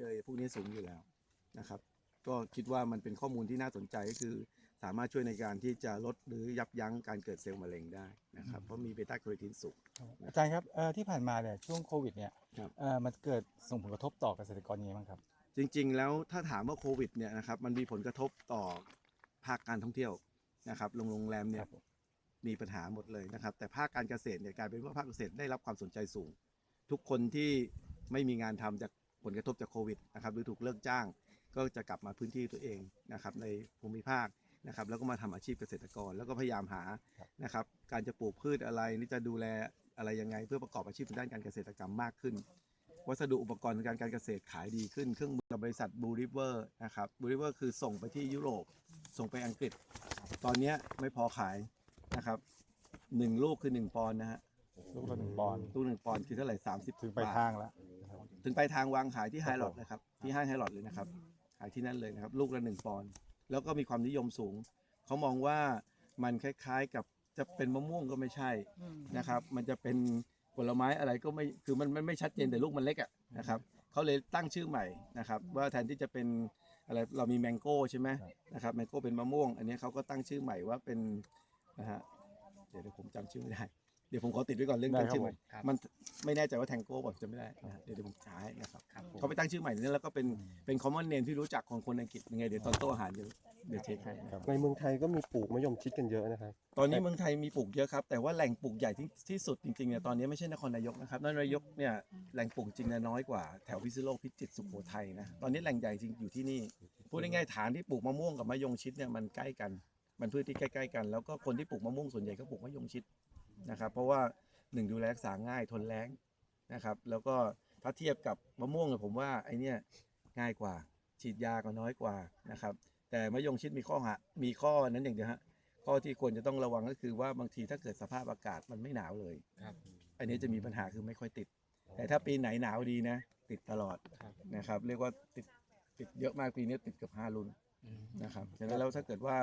เอยพวกนี้สูงอยู่แล้วนะครับ ก็คิดว่ามันเป็นข้อมูลที่น่าสนใจก็คือ สามารถช่วยในการที่จะลดหรือยับยั้งการเกิดเซลล์มะเร็งได้นะครับ เพราะมีเบต้าแคโรทีนสูง อาจารย์ครับเอ่อที่ผ่านมาเนี่ยช่วงโควิดเนี่ยครับ เอ่อมันเกิดส่งผลกระทบต่อเกษตรกรยังไงบ้างครับ จริงๆ แล้วถ้าถามว่าโควิดเนี่ยนะครับมันมีผลกระทบต่อภาคการท่องเที่ยวนะครับโรงโรงแรมเนี่คยรับผม มีปัญหาหมดเลยนะครับ แต่ภาคการเกษตรเนี่ยกลายเป็นว่าภาคเกษตรได้รับความสนใจสูง ทุกคนที่ไม่มีงานทำจาก ผลกระทบจากโควิดนะครับหรือถูกเลิกจ้าง ก็จะกลับมาพื้นที่ตัวเองนะครับในภูมิภาคนะครับแล้วก็มาทำอาชีพเกษตรกร แล้วก็พยายามหานะครับการจะปลูกพืชอะไรนี่จะดูแลอะไรยังไง เพื่อประกอบอาชีพทางด้านการเกษตรกรรมมากขึ้น วัสดุอุปกรณ์ทางการการเกษตรขายดีขึ้น เครื่องมือกับบริษัทบูริเวอร์นะครับบูริเวอร์คือส่งไปที่ยุโรป ส่งไปอังกฤษ ตอนเนี้ยไม่พอขายนะครับหนึ่งลูกคือหนึ่งปอนด์นะฮะลูกละหนึ่งปอนด์ลูกหนึ่งปอนด์คือเท่าไหร่สามสิบถึงไปทางแล้ว ถึงไปทางวางขายที่คไฮรับลอดผมนะครับ ที่ห้างไฮลอดเลยนะครับ ขายที่นั่นเลยนะครับ ลูกละหนึ่งปอนด์แล้วก็มีความนิยมสูง เขามองว่ามันคล้ายๆกับจะเป็นมะม่วงก็ไม่ใช่นะครับ มันจะเป็นผลไม้อะไรก็ไม่คือมันมันไม่ชัดเจนแต่ลูกมันเล็กอะนะครับเขาเลยตั้งชื่อใหม่นะครับ ว่าแทนที่จะเป็นอะไรเรามีแมงโก้ใช่ไหมนะครับแมงโก้เป็นมะม่วง อันนี้เขาก็ตั้งชื่อใหม่ว่าเป็นนะฮะเดี๋ยวเดี๋ยวผมจำชื่อไม่ได้เดี๋ยวผมขอติดไว้ก่อนเรื่องได้ตั้งครับชื่อใหม่ผมครับมันไม่แน่ใจว่าแทงโก้บอกจะไม่ได้นะฮะเดี๋ยวเดี๋ยวผมช้าให้นะครับเขาไปตั้งชื่อใหม่นี่แล้วก็เป็นเป็นคอมมอนเนมที่รู้จักของคนอังกฤษยังไงเดี๋ยวตอนโต๊ะอาหารเดี๋ยวเดี๋ยวเช็คให้นะครับในเมืองไทยก็มีปลูกมะยมชิดกันเยอะนะครับ ตอนนี้เมืองไทยมีปลูกเยอะครับ แต่ว่าแหล่งปลูกใหญ่ที่ที่สุดจริงๆเนี่ยตอนนี้ไม่ใช่นครนายกนะครับนครนายกเนี่ยแหล่งปลูกจริงเนี่ยน้อยกว่าแถวพิษณุโลกพิจิตรสุโขทัยนะตอนนี้แหล่งใหญ่จริงอยู่ที่นี่ พูดง่ายๆฐานที่ปลูกมะม่วงกับมะยงชิดเนี่ยมันใกล้กัน มันพืชที่ใกล้ๆกัน แล้วก็คนที่ปลูกมะม่วงส่วนใหญ่ก็ปลูกมะยงชิด นะครับ เพราะว่าหนึ่งดูแลรักษาง่ายทนแล้งนะครับ แล้วก็ถ้าเทียบกับมะม่วงเนี่ยผมว่าไอเนี่ยง่ายกว่า ฉีดยาก็น้อยกว่านะครับ แต่มะยงชิดมีข้อหามีข้อนั้นอย่างเดียวฮะข้อที่ควรจะต้องระวังก็คือว่าบางทีถ้าเกิดสภาพอากาศมันไม่หนาวเลย ครับอันนี้จะมีปัญหาคือไม่ค่อยติด แต่ถ้าปีไหนหนาวดีนะ ติดตลอดนะครับ เรียกว่าติดติดเยอะมากปีนี้ติดเกือบห้ารุ่น นะครับฉะนั้นแล้วถ้าเกิดว่า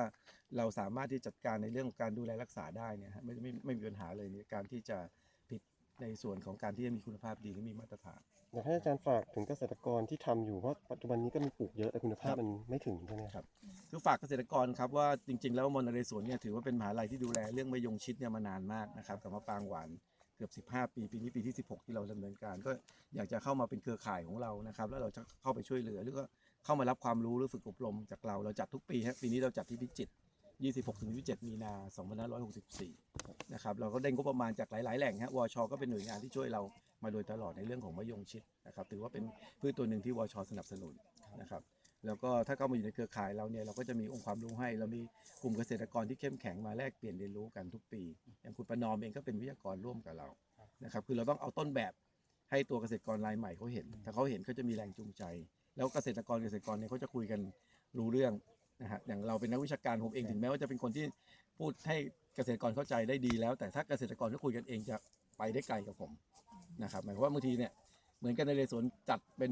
เราสามารถที่จัดการในเรื่องของการดูแลรักษาได้เนี่ยฮะไม่ไม่ไม่มีปัญหาเลยในการที่จะผิดในส่วนของการที่จะมีคุณภาพดีและมีมาตรฐาน อยากให้อาจารย์ฝากถึงเกษตรกรที่ทำอยู่เพราะปัจจุบันนี้ก็มีปลูกเยอะแต่คุณภาพมันไม่ถึงใช่ไหมครับ คือฝากเกษตรกรครับว่าจริง ๆ แล้วมอนเรสวนเนี่ยถือว่าเป็นมหาลัยที่ดูแลเรื่องมะยงชิดเนี่ยมานานมากนะครับกับมะปรางหวานเกือบ 15 ปีปีนี้ปีที่ 16 ที่เราดำเนินการ ก็อยากจะเข้ามาเป็นเครือข่ายของเรานะครับแล้วเราจะเข้าไปช่วยเหลือหรือก็ เข้ามารับความรู้หรือฝึกอบรมจากเราเราจัดทุกปีครับปีนี้เราจัดที่พิจิตร26ถึง27 มีนา2564 นะครับ เราก็ได้งบประมาณจากหลาย ๆ แหล่งฮะวช ก็เป็นหน่วยงานที่ช่วยเรามาโดยตลอดในเรื่องของมะยงชิดนะครับ ถือว่าเป็นพืชตัวหนึ่งที่วช สนับสนุนนะครับ แล้วก็ถ้าเข้ามาอยู่ในเครือข่ายเราเนี่ย เราก็จะมีองค์ความรู้ให้ เรามีกลุ่มเกษตรกรที่เข้มแข็งมาแลกเปลี่ยนเรียนรู้กันทุกปี อย่างคุณประนอมเองก็เป็นวิทยากรร่วมกับเรา นะครับ คือเราต้องเอาต้นแบบให้ตัวเกษตรกรรายใหม่เขาเห็น ถ้าเขาเห็นเขาจะมีแรงจูงใจ แล้วเกษตรกรเกษตรกรเนี่ยเขาจะคุยกันรู้เรื่องนะฮะอย่างเราเป็นนักวิชาการผมเองถึงแม้ว่าจะเป็นคนที่พูดให้เกษตรกรเข้าใจได้ดีแล้ว แต่ถ้าเกษตรกรเขาคุยกันเองจะไปได้ไกลกับผมนะครับหมายความว่าบางทีเนี่ยเหมือนกันในเรสวนจัดเป็น